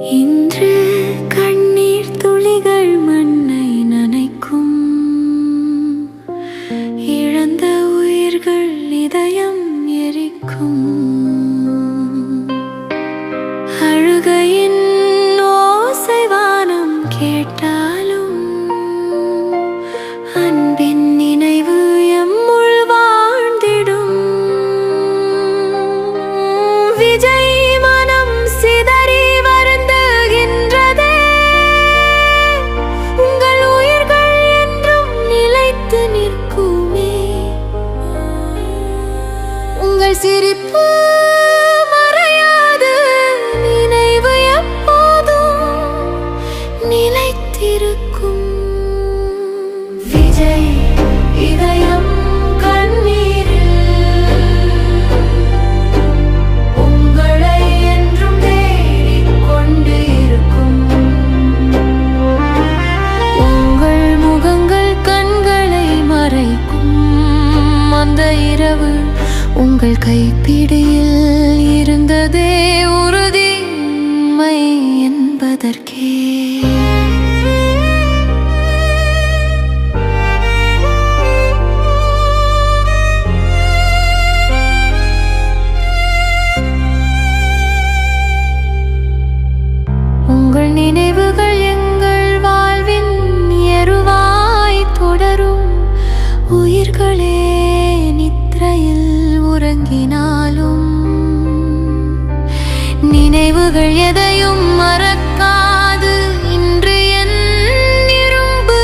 இன்று கண்ணீர் துளிகள் மண்ணை நனைக்கும். இழந்த உயிர்கள் இதயம் எரிக்கும். அழுகையின் ஓசை கேட்டாலும் அன்பின் நினைவு எம்முள் வாழ்ந்திடும். விஜய் இரவு உங்கள் கைப்பிடியில் இருந்ததே. உறங்கினாலும் நினைவுகள் எதையும் மறக்காது. இன்று என் இரும்பு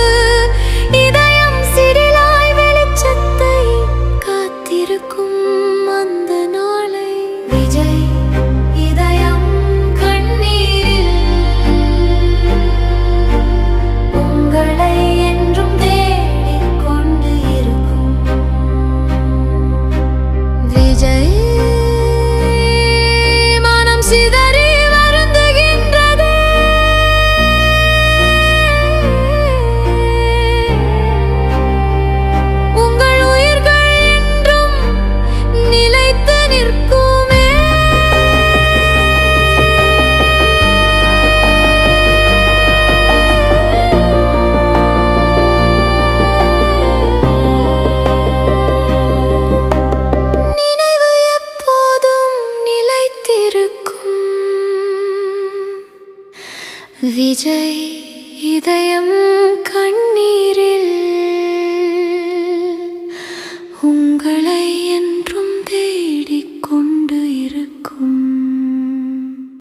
இதயம் சிறிலாய் வெளிச்சத்தை காத்திருக்கும் அந்த நாளை. விஜய். விஜய் இதயம் கண்ணீரில் உங்களை என்று